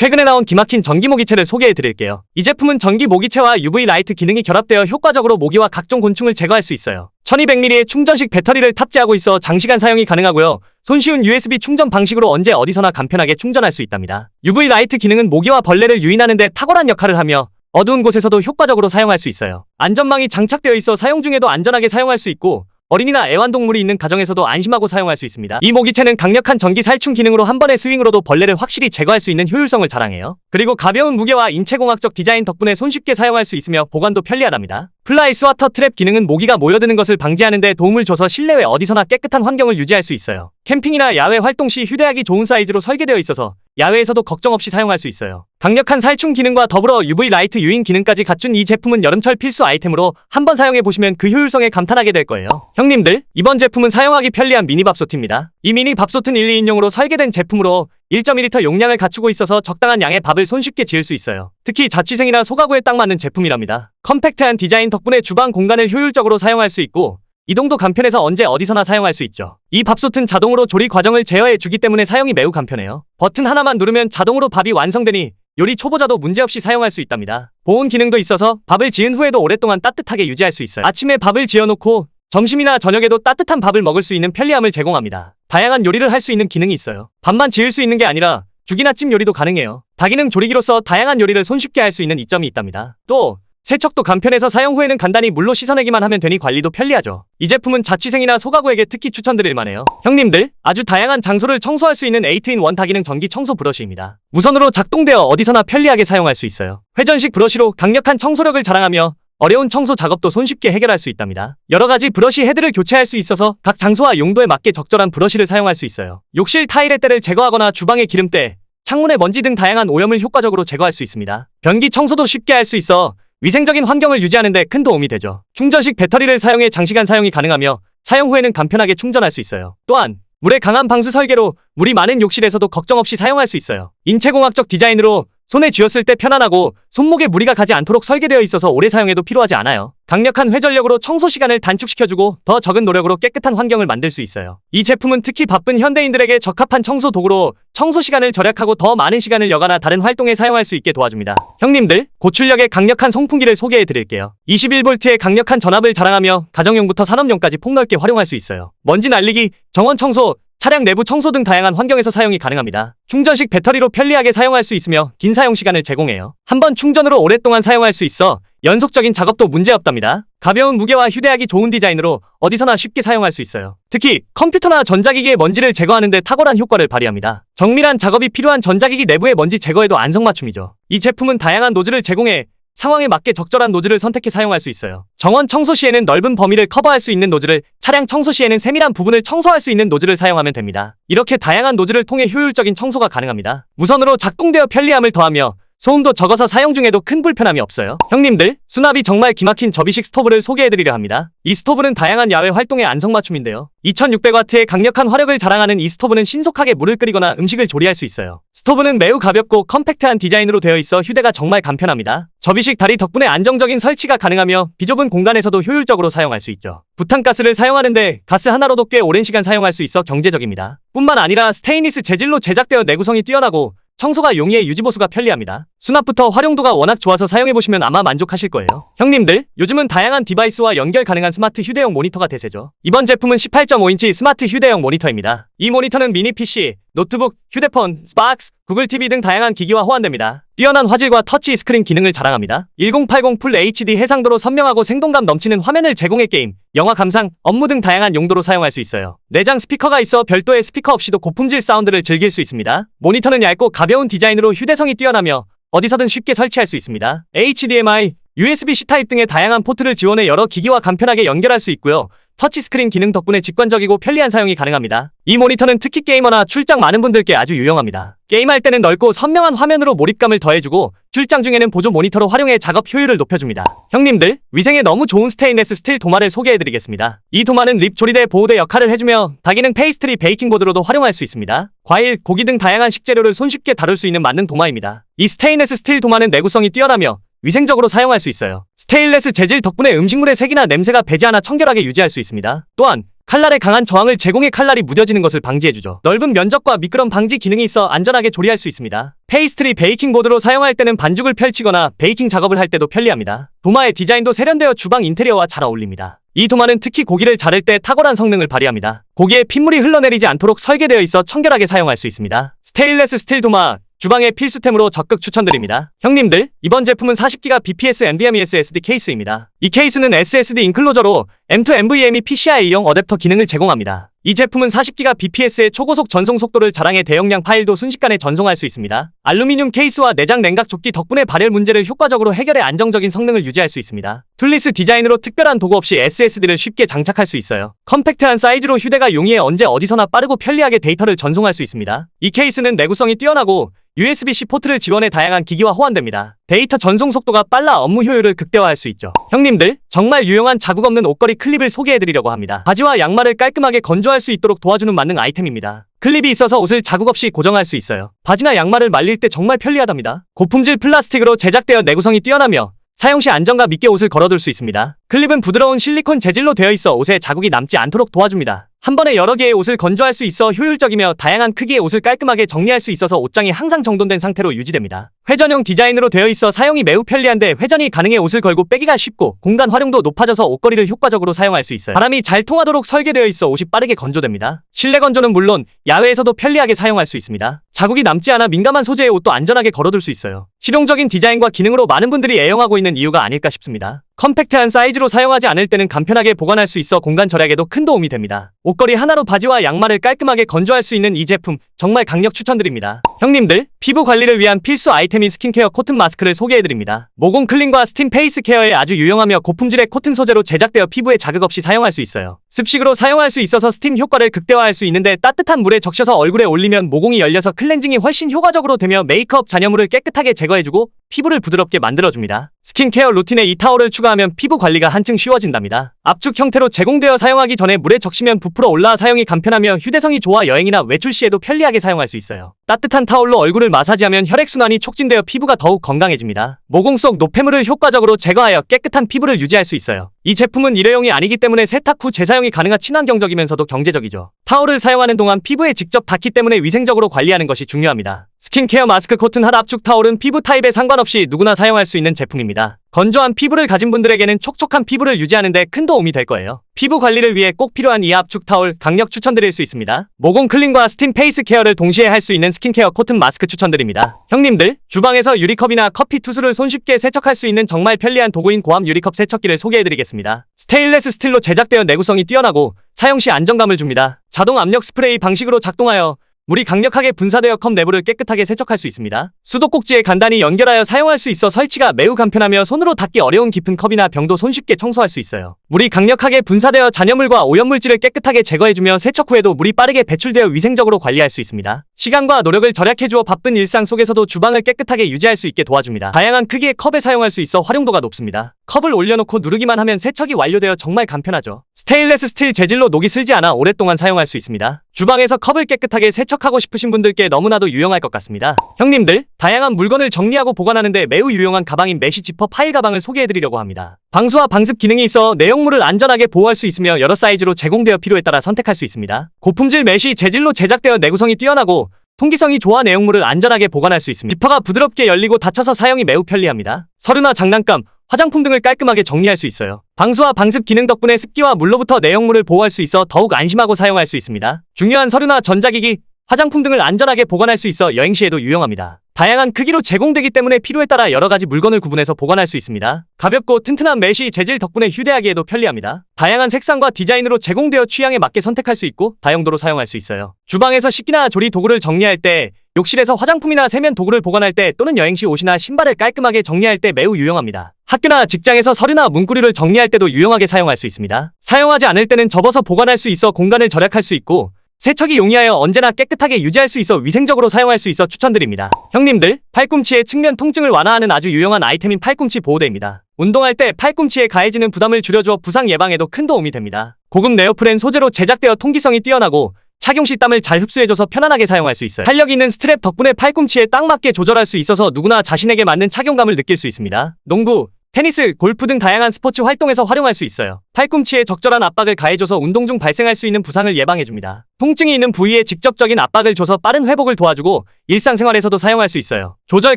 최근에 나온 기막힌 전기 모기채를 소개해 드릴게요. 이 제품은 전기 모기채와 UV 라이트 기능이 결합되어 효과적으로 모기와 각종 곤충을 제거할 수 있어요. 1200mAh의 충전식 배터리를 탑재하고 있어 장시간 사용이 가능하고요. 손쉬운 USB 충전 방식으로 언제 어디서나 간편하게 충전할 수 있답니다. UV 라이트 기능은 모기와 벌레를 유인하는 데 탁월한 역할을 하며 어두운 곳에서도 효과적으로 사용할 수 있어요. 안전망이 장착되어 있어 사용 중에도 안전하게 사용할 수 있고 어린이나 애완동물이 있는 가정에서도 안심하고 사용할 수 있습니다. 이 모기채는 강력한 전기 살충 기능으로 한 번의 스윙으로도 벌레를 확실히 제거할 수 있는 효율성을 자랑해요. 그리고 가벼운 무게와 인체공학적 디자인 덕분에 손쉽게 사용할 수 있으며 보관도 편리하답니다. 플라이 스 와터 트랩 기능은 모기가 모여드는 것을 방지하는 데 도움을 줘서 실내외 어디서나 깨끗한 환경을 유지할 수 있어요. 캠핑이나 야외 활동 시 휴대하기 좋은 사이즈로 설계되어 있어서 야외에서도 걱정 없이 사용할 수 있어요. 강력한 살충 기능과 더불어 UV 라이트 유인 기능까지 갖춘 이 제품은 여름철 필수 아이템으로 한번 사용해 보시면 그 효율성에 감탄하게 될 거예요. 형님들, 이번 제품은 사용하기 편리한 미니 밥솥입니다. 이 미니 밥솥은 1, 2인용으로 설계된 제품으로 1.2리터 용량을 갖추고 있어서 적당한 양의 밥을 손쉽게 지을 수 있어요. 특히 자취생이나 소가구에 딱 맞는 제품이랍니다. 컴팩트한 디자인 덕분에 주방 공간을 효율적으로 사용할 수 있고 이동도 간편해서 언제 어디서나 사용할 수 있죠. 이 밥솥은 자동으로 조리 과정을 제어해 주기 때문에 사용이 매우 간편해요. 버튼 하나만 누르면 자동으로 밥이 완성되니 요리 초보자도 문제없이 사용할 수 있답니다. 보온 기능도 있어서 밥을 지은 후에도 오랫동안 따뜻하게 유지할 수 있어요. 아침에 밥을 지어놓고 점심이나 저녁에도 따뜻한 밥을 먹을 수 있는 편리함을 제공합니다. 다양한 요리를 할 수 있는 기능이 있어요. 밥만 지을 수 있는 게 아니라 죽이나 찜 요리도 가능해요. 다기능 조리기로서 다양한 요리를 손쉽게 할 수 있는 이점이 있답니다. 또 세척도 간편해서 사용 후에는 간단히 물로 씻어내기만 하면 되니 관리도 편리하죠. 이 제품은 자취생이나 소가구에게 특히 추천드릴 만해요. 형님들, 아주 다양한 장소를 청소할 수 있는 8인1 다기능 전기 청소 브러쉬입니다. 무선으로 작동되어 어디서나 편리하게 사용할 수 있어요. 회전식 브러쉬로 강력한 청소력을 자랑하며 어려운 청소 작업도 손쉽게 해결할 수 있답니다. 여러 가지 브러쉬 헤드를 교체할 수 있어서 각 장소와 용도에 맞게 적절한 브러쉬를 사용할 수 있어요. 욕실 타일의 때를 제거하거나 주방의 기름때, 창문의 먼지 등 다양한 오염을 효과적으로 제거할 수 있습니다. 변기 청소도 쉽게 할 수 있어 위생적인 환경을 유지하는 데 큰 도움이 되죠. 충전식 배터리를 사용해 장시간 사용이 가능하며 사용 후에는 간편하게 충전할 수 있어요. 또한 물의 강한 방수 설계로 물이 많은 욕실에서도 걱정 없이 사용할 수 있어요. 인체공학적 디자인으로 손에 쥐었을 때 편안하고 손목에 무리가 가지 않도록 설계되어 있어서 오래 사용해도 필요하지 않아요. 강력한 회전력으로 청소 시간을 단축시켜주고 더 적은 노력으로 깨끗한 환경을 만들 수 있어요. 이 제품은 특히 바쁜 현대인들에게 적합한 청소 도구로 청소 시간을 절약하고 더 많은 시간을 여가나 다른 활동에 사용할 수 있게 도와줍니다. 형님들, 고출력의 강력한 송풍기를 소개해 드릴게요. 21V의 강력한 전압을 자랑하며 가정용부터 산업용까지 폭넓게 활용할 수 있어요. 먼지 날리기, 정원 청소, 차량 내부 청소 등 다양한 환경에서 사용이 가능합니다. 충전식 배터리로 편리하게 사용할 수 있으며 긴 사용 시간을 제공해요. 한 번 충전으로 오랫동안 사용할 수 있어 연속적인 작업도 문제없답니다. 가벼운 무게와 휴대하기 좋은 디자인으로 어디서나 쉽게 사용할 수 있어요. 특히 컴퓨터나 전자기기의 먼지를 제거하는 데 탁월한 효과를 발휘합니다. 정밀한 작업이 필요한 전자기기 내부의 먼지 제거에도 안성맞춤이죠. 이 제품은 다양한 노즐을 제공해 상황에 맞게 적절한 노즐을 선택해 사용할 수 있어요. 정원 청소 시에는 넓은 범위를 커버할 수 있는 노즐을, 차량 청소 시에는 세밀한 부분을 청소할 수 있는 노즐을 사용하면 됩니다. 이렇게 다양한 노즐을 통해 효율적인 청소가 가능합니다. 무선으로 작동되어 편리함을 더하며 소음도 적어서 사용 중에도 큰 불편함이 없어요. 형님들, 수납이 정말 기막힌 접이식 스토브를 소개해드리려 합니다. 이 스토브는 다양한 야외 활동에 안성맞춤인데요. 2600W의 강력한 화력을 자랑하는 이 스토브는 신속하게 물을 끓이거나 음식을 조리할 수 있어요. 스토브는 매우 가볍고 컴팩트한 디자인으로 되어 있어 휴대가 정말 간편합니다. 접이식 다리 덕분에 안정적인 설치가 가능하며 비좁은 공간에서도 효율적으로 사용할 수 있죠. 부탄가스를 사용하는데 가스 하나로도 꽤 오랜 시간 사용할 수 있어 경제적입니다. 뿐만 아니라 스테인리스 재질로 제작되어 내구성이 뛰어나고 청소가 용이해 유지보수가 편리합니다. 수납부터 활용도가 워낙 좋아서 사용해보시면 아마 만족하실 거예요. 형님들, 요즘은 다양한 디바이스와 연결 가능한 스마트 휴대용 모니터가 대세죠. 이번 제품은 18.5인치 스마트 휴대용 모니터입니다. 이 모니터는 미니 PC, 노트북, 휴대폰, 스박스, 구글 TV 등 다양한 기기와 호환됩니다. 뛰어난 화질과 터치 스크린 기능을 자랑합니다. 1080 풀 HD 해상도로 선명하고 생동감 넘치는 화면을 제공해 게임, 영화 감상, 업무 등 다양한 용도로 사용할 수 있어요. 내장 스피커가 있어 별도의 스피커 없이도 고품질 사운드를 즐길 수 있습니다. 모니터는 얇고 가벼운 디자인으로 휴대성이 뛰어나며 어디서든 쉽게 설치할 수 있습니다. HDMI, USB-C 타입 등의 다양한 포트를 지원해 여러 기기와 간편하게 연결할 수 있고요. 터치스크린 기능 덕분에 직관적이고 편리한 사용이 가능합니다. 이 모니터는 특히 게이머나 출장 많은 분들께 아주 유용합니다. 게임할 때는 넓고 선명한 화면으로 몰입감을 더해주고 출장 중에는 보조 모니터로 활용해 작업 효율을 높여줍니다. 형님들, 위생에 너무 좋은 스테인레스 스틸 도마를 소개해드리겠습니다. 이 도마는 립 조리대 보호대 역할을 해주며 다기능 페이스트리 베이킹보드로도 활용할 수 있습니다. 과일, 고기 등 다양한 식재료를 손쉽게 다룰 수 있는 만능 도마입니다. 이 스테인레스 스틸 도마는 내구성이 뛰어나며 위생적으로 사용할 수 있어요. 스테인레스 재질 덕분에 음식물의 색이나 냄새가 배지 않아 청결하게 유지할 수 있습니다. 또한 칼날에 강한 저항을 제공해 칼날이 무뎌지는 것을 방지해주죠. 넓은 면적과 미끄럼 방지 기능이 있어 안전하게 조리할 수 있습니다. 페이스트리 베이킹 보드로 사용할 때는 반죽을 펼치거나 베이킹 작업을 할 때도 편리합니다. 도마의 디자인도 세련되어 주방 인테리어와 잘 어울립니다. 이 도마는 특히 고기를 자를 때 탁월한 성능을 발휘합니다. 고기에 핏물이 흘러내리지 않도록 설계되어 있어 청결하게 사용할 수 있습니다. 스테인레스 스틸 도마 주방의 필수템으로 적극 추천드립니다. 형님들, 이번 제품은 40기가 BPS NVMe SSD 케이스입니다. 이 케이스는 SSD 인클로저로 M2 NVMe PCIe용 어댑터 기능을 제공합니다. 이 제품은 40기가 BPS의 초고속 전송 속도를 자랑해 대용량 파일도 순식간에 전송할 수 있습니다. 알루미늄 케이스와 내장 냉각 조끼 덕분에 발열 문제를 효과적으로 해결해 안정적인 성능을 유지할 수 있습니다. 툴리스 디자인으로 특별한 도구 없이 SSD를 쉽게 장착할 수 있어요. 컴팩트한 사이즈로 휴대가 용이해 언제 어디서나 빠르고 편리하게 데이터를 전송할 수 있습니다. 이 케이스는 내구성이 뛰어나고 USB-C 포트를 지원해 다양한 기기와 호환됩니다. 데이터 전송 속도가 빨라 업무 효율을 극대화할 수 있죠. 형님들, 정말 유용한 자국 없는 옷걸이 클립을 소개해드리려고 합니다. 바지와 양말을 깔끔하게 건조할 수 있도록 도와주는 만능 아이템입니다. 클립이 있어서 옷을 자국 없이 고정할 수 있어요. 바지나 양말을 말릴 때 정말 편리하답니다. 고품질 플라스틱으로 제작되어 내구성이 뛰어나며 사용 시 안정감 있게 옷을 걸어둘 수 있습니다. 클립은 부드러운 실리콘 재질로 되어 있어 옷에 자국이 남지 않도록 도와줍니다. 한 번에 여러 개의 옷을 건조할 수 있어 효율적이며 다양한 크기의 옷을 깔끔하게 정리할 수 있어서 옷장이 항상 정돈된 상태로 유지됩니다. 회전형 디자인으로 되어 있어 사용이 매우 편리한데 회전이 가능해 옷을 걸고 빼기가 쉽고 공간 활용도 높아져서 옷걸이를 효과적으로 사용할 수 있어요. 바람이 잘 통하도록 설계되어 있어 옷이 빠르게 건조됩니다. 실내 건조는 물론 야외에서도 편리하게 사용할 수 있습니다. 자국이 남지 않아 민감한 소재의 옷도 안전하게 걸어둘 수 있어요. 실용적인 디자인과 기능으로 많은 분들이 애용하고 있는 이유가 아닐까 싶습니다. 컴팩트한 사이즈로 사용하지 않을 때는 간편하게 보관할 수 있어 공간 절약에도 큰 도움이 됩니다. 옷걸이 하나로 바지와 양말을 깔끔하게 건조할 수 있는 이 제품 정말 강력 추천드립니다. 형님들, 피부 관리를 위한 필수 아이템인 스킨케어 코튼 마스크를 소개해드립니다. 모공 클린과 스팀 페이스 케어에 아주 유용하며 고품질의 코튼 소재로 제작되어 피부에 자극 없이 사용할 수 있어요. 습식으로 사용할 수 있어서 스팀 효과를 극대화할 수 있는데 따뜻한 물에 적셔서 얼굴에 올리면 모공이 열려서 클렌징이 훨씬 효과적으로 되며 메이크업 잔여물을 깨끗하게 제거해주고 피부를 부드럽게 만들어줍니다. 스킨케어 루틴에 이 타월을 추가하면 피부 관리가 한층 쉬워진답니다. 압축 형태로 제공되어 사용하기 전에 물에 적시면 부풀어 올라 사용이 간편하며 휴대성이 좋아 여행이나 외출 시에도 편리하게 사용할 수 있어요. 따뜻한 타월로 얼굴을 마사지하면 혈액순환이 촉진되어 피부가 더욱 건강해집니다. 모공 속 노폐물을 효과적으로 제거하여 깨끗한 피부를 유지할 수 있어요. 이 제품은 일회용이 아니기 때문에 세탁 후 재사용이 가능한 친환경적이면서도 경제적이죠. 타월을 사용하는 동안 피부에 직접 닿기 때문에 위생적으로 관리하는 것이 중요합니다. 스킨케어 마스크 코튼 핫 압축 타월은 피부 타입에 상관없이 누구나 사용할 수 있는 제품입니다. 건조한 피부를 가진 분들에게는 촉촉한 피부를 유지하는 데 큰 도움이 될 거예요. 피부 관리를 위해 꼭 필요한 이 압축 타월 강력 추천드릴 수 있습니다. 모공 클린과 스팀 페이스 케어를 동시에 할 수 있는 스킨케어 코튼 마스크 추천드립니다. 형님들, 주방에서 유리컵이나 커피 투수를 손쉽게 세척할 수 있는 정말 편리한 도구인 고압 유리컵 세척기를 소개해드리겠습니다. 스테인레스 스틸로 제작되어 내구성이 뛰어나고 사용 시 안정감을 줍니다. 자동 압력 스프레이 방식으로 작동하여 물이 강력하게 분사되어 컵 내부를 깨끗하게 세척할 수 있습니다. 수도꼭지에 간단히 연결하여 사용할 수 있어 설치가 매우 간편하며 손으로 닿기 어려운 깊은 컵이나 병도 손쉽게 청소할 수 있어요. 물이 강력하게 분사되어 잔여물과 오염물질을 깨끗하게 제거해주며 세척 후에도 물이 빠르게 배출되어 위생적으로 관리할 수 있습니다. 시간과 노력을 절약해주어 바쁜 일상 속에서도 주방을 깨끗하게 유지할 수 있게 도와줍니다. 다양한 크기의 컵에 사용할 수 있어 활용도가 높습니다. 컵을 올려놓고 누르기만 하면 세척이 완료되어 정말 간편하죠. 스테인레스 스틸 재질로 녹이 슬지 않아 오랫동안 사용할 수 있습니다. 주방에서 컵을 깨끗하게 세척하고 싶으신 분들께 너무나도 유용할 것 같습니다. 형님들, 다양한 물건을 정리하고 보관하는데 매우 유용한 가방인 메시 지퍼 파일 가방을 소개해드리려고 합니다. 방수와 방습 기능이 있어 내용물을 안전하게 보호할 수 있으며 여러 사이즈로 제공되어 필요에 따라 선택할 수 있습니다. 고품질 메시 재질로 제작되어 내구성이 뛰어나고 통기성이 좋아 내용물을 안전하게 보관할 수 있습니다. 지퍼가 부드럽게 열리고 닫혀서 사용이 매우 편리합니다. 서류나 장난감, 화장품 등을 깔끔하게 정리할 수 있어요. 방수와 방습 기능 덕분에 습기와 물로부터 내용물을 보호할 수 있어 더욱 안심하고 사용할 수 있습니다. 중요한 서류나 전자기기, 화장품 등을 안전하게 보관할 수 있어 여행 시에도 유용합니다. 다양한 크기로 제공되기 때문에 필요에 따라 여러 가지 물건을 구분해서 보관할 수 있습니다. 가볍고 튼튼한 메시 재질 덕분에 휴대하기에도 편리합니다. 다양한 색상과 디자인으로 제공되어 취향에 맞게 선택할 수 있고 다용도로 사용할 수 있어요. 주방에서 식기나 조리 도구를 정리할 때 욕실에서 화장품이나 세면 도구를 보관할 때 또는 여행 시 옷이나 신발을 깔끔하게 정리할 때 매우 유용합니다. 학교나 직장에서 서류나 문구류를 정리할 때도 유용하게 사용할 수 있습니다. 사용하지 않을 때는 접어서 보관할 수 있어 공간을 절약할 수 있고 세척이 용이하여 언제나 깨끗하게 유지할 수 있어 위생적으로 사용할 수 있어 추천드립니다. 형님들, 팔꿈치의 측면 통증을 완화하는 아주 유용한 아이템인 팔꿈치 보호대입니다. 운동할 때 팔꿈치에 가해지는 부담을 줄여주어 부상 예방에도 큰 도움이 됩니다. 고급 네오프렌 소재로 제작되어 통기성이 뛰어나고 착용 시 땀을 잘 흡수해줘서 편안하게 사용할 수 있어요. 탄력 있는 스트랩 덕분에 팔꿈치에 딱 맞게 조절할 수 있어서 누구나 자신에게 맞는 착용감을 느낄 수 있습니다. 농구, 테니스, 골프 등 다양한 스포츠 활동에서 활용할 수 있어요. 팔꿈치에 적절한 압박을 가해줘서 운동 중 발생할 수 있는 부상을 예방해줍니다. 통증이 있는 부위에 직접적인 압박을 줘서 빠른 회복을 도와주고 일상생활에서도 사용할 수 있어요. 조절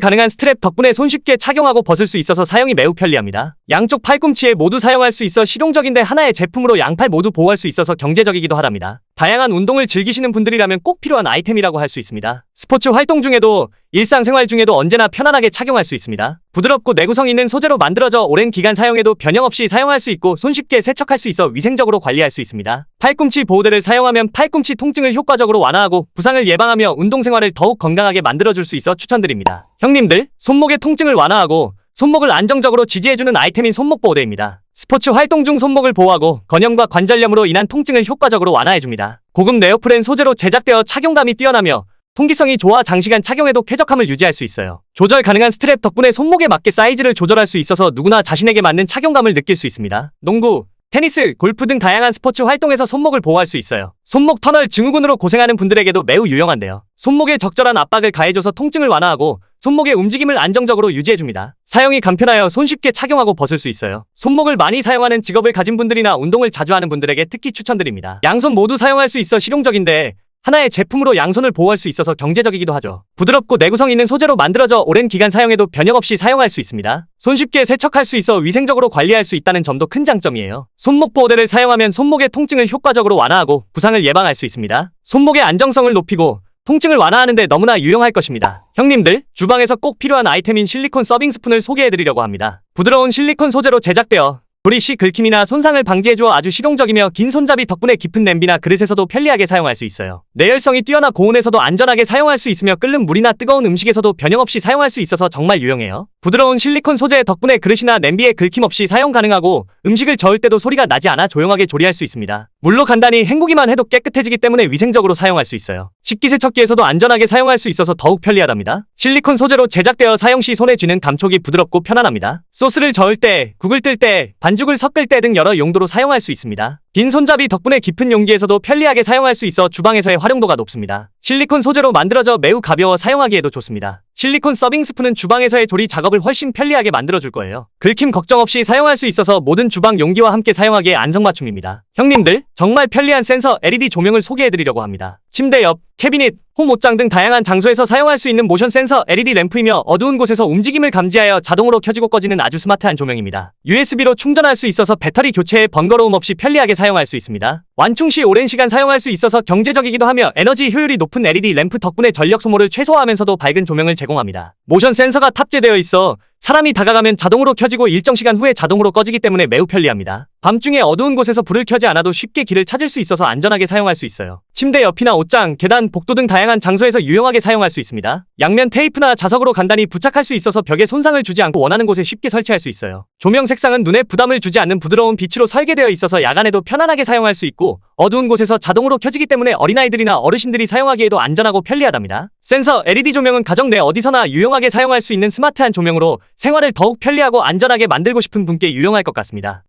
가능한 스트랩 덕분에 손쉽게 착용하고 벗을 수 있어서 사용이 매우 편리합니다. 양쪽 팔꿈치에 모두 사용할 수 있어 실용적인데 하나의 제품으로 양팔 모두 보호할 수 있어서 경제적이기도 하답니다. 다양한 운동을 즐기시는 분들이라면 꼭 필요한 아이템이라고 할 수 있습니다. 스포츠 활동 중에도 일상생활 중에도 언제나 편안하게 착용할 수 있습니다. 부드럽고 내구성 있는 소재로 만들어져 오랜 기간 사용해도 변형 없이 사용할 수 있고 손쉽게 세 척할 수 있어 위생적으로 관리할 수 있습니다. 팔꿈치 보호대를 사용하면 팔꿈치 통증을 효과적으로 완화하고 부상을 예방하며 운동 생활을 더욱 건강하게 만들어줄 수 있어 추천드립니다. 형님들, 손목의 통증을 완화하고 손목을 안정적으로 지지해주는 아이템인 손목 보호대입니다. 스포츠 활동 중 손목을 보호하고 건염과 관절염으로 인한 통증을 효과적으로 완화해줍니다. 고급 네오프렌 소재로 제작되어 착용감이 뛰어나며 통기성이 좋아 장시간 착용해도 쾌적함을 유지할 수 있어요. 조절 가능한 스트랩 덕분에 손목에 맞게 사이즈를 조절할 수 있어서 누구나 자신에게 맞는 착용감을 느낄 수 있습니다. 농구, 테니스, 골프 등 다양한 스포츠 활동에서 손목을 보호할 수 있어요. 손목 터널 증후군으로 고생하는 분들에게도 매우 유용한데요. 손목에 적절한 압박을 가해줘서 통증을 완화하고 손목의 움직임을 안정적으로 유지해줍니다. 사용이 간편하여 손쉽게 착용하고 벗을 수 있어요. 손목을 많이 사용하는 직업을 가진 분들이나 운동을 자주 하는 분들에게 특히 추천드립니다. 양손 모두 사용할 수 있어 실용적인데 하나의 제품으로 양손을 보호할 수 있어서 경제적이기도 하죠. 부드럽고 내구성 있는 소재로 만들어져 오랜 기간 사용해도 변형 없이 사용할 수 있습니다. 손쉽게 세척할 수 있어 위생적으로 관리할 수 있다는 점도 큰 장점이에요. 손목 보호대를 사용하면 손목의 통증을 효과적으로 완화하고 부상을 예방할 수 있습니다. 손목의 안정성을 높이고 통증을 완화하는데 너무나 유용할 것입니다. 형님들, 주방에서 꼭 필요한 아이템인 실리콘 서빙 스푼을 소개해드리려고 합니다. 부드러운 실리콘 소재로 제작되어 브리시 긁힘이나 손상을 방지해주어 아주 실용적이며 긴 손잡이 덕분에 깊은 냄비나 그릇에서도 편리하게 사용할 수 있어요. 내열성이 뛰어나 고온에서도 안전하게 사용할 수 있으며 끓는 물이나 뜨거운 음식에서도 변형 없이 사용할 수 있어서 정말 유용해요. 부드러운 실리콘 소재 덕분에 그릇이나 냄비에 긁힘 없이 사용 가능하고 음식을 저을 때도 소리가 나지 않아 조용하게 조리할 수 있습니다. 물로 간단히 헹구기만 해도 깨끗해지기 때문에 위생적으로 사용할 수 있어요. 식기세척기에서도 안전하게 사용할 수 있어서 더욱 편리하답니다. 실리콘 소재로 제작되어 사용 시 손에 쥐는 감촉이 부드럽고 편안합니다. 소스를 저을 때, 국을 뜰 때, 반죽을 섞을 때 등 여러 용도로 사용할 수 있습니다. 긴 손잡이 덕분에 깊은 용기에서도 편리하게 사용할 수 있어 주방에서의 활용도가 높습니다. 실리콘 소재로 만들어져 매우 가벼워 사용하기에도 좋습니다. 실리콘 서빙 스푼은 주방에서의 조리 작업을 훨씬 편리하게 만들어줄 거예요. 긁힘 걱정 없이 사용할 수 있어서 모든 주방 용기와 함께 사용하기에 안성맞춤입니다. 형님들, 정말 편리한 센서 LED 조명을 소개해드리려고 합니다. 침대 옆, 캐비닛, 홈 옷장 등 다양한 장소에서 사용할 수 있는 모션 센서 LED 램프이며 어두운 곳에서 움직임을 감지하여 자동으로 켜지고 꺼지는 아주 스마트한 조명입니다. USB로 충전할 수 있어서 배터리 교체에 번거로움 없이 편리하게 사용할 수 있습니다. 완충 시 오랜 시간 사용할 수 있어서 경제적이기도 하며 에너지 효율이 높은 LED 램프 덕분에 전력 소모를 최소화하면서도 밝은 조명을 제공합니다. 모션 센서가 탑재되어 있어 사람이 다가가면 자동으로 켜지고 일정 시간 후에 자동으로 꺼지기 때문에 매우 편리합니다. 밤중에 어두운 곳에서 불을 켜지 않아도 쉽게 길을 찾을 수 있어서 안전하게 사용할 수 있어요. 침대 옆이나 옷장, 계단, 복도 등 다양한 장소에서 유용하게 사용할 수 있습니다. 양면 테이프나 자석으로 간단히 부착할 수 있어서 벽에 손상을 주지 않고 원하는 곳에 쉽게 설치할 수 있어요. 조명 색상은 눈에 부담을 주지 않는 부드러운 빛으로 설계되어 있어서 야간에도 편안하게 사용할 수 있고 어두운 곳에서 자동으로 켜지기 때문에 어린아이들이나 어르신들이 사용하기에도 안전하고 편리하답니다. 센서 LED 조명은 가정 내 어디서나 유용하게 사용할 수 있는 스마트한 조명으로 생활을 더욱 편리하고 안전하게 만들고 싶은 분께 유용할 것 같습니다.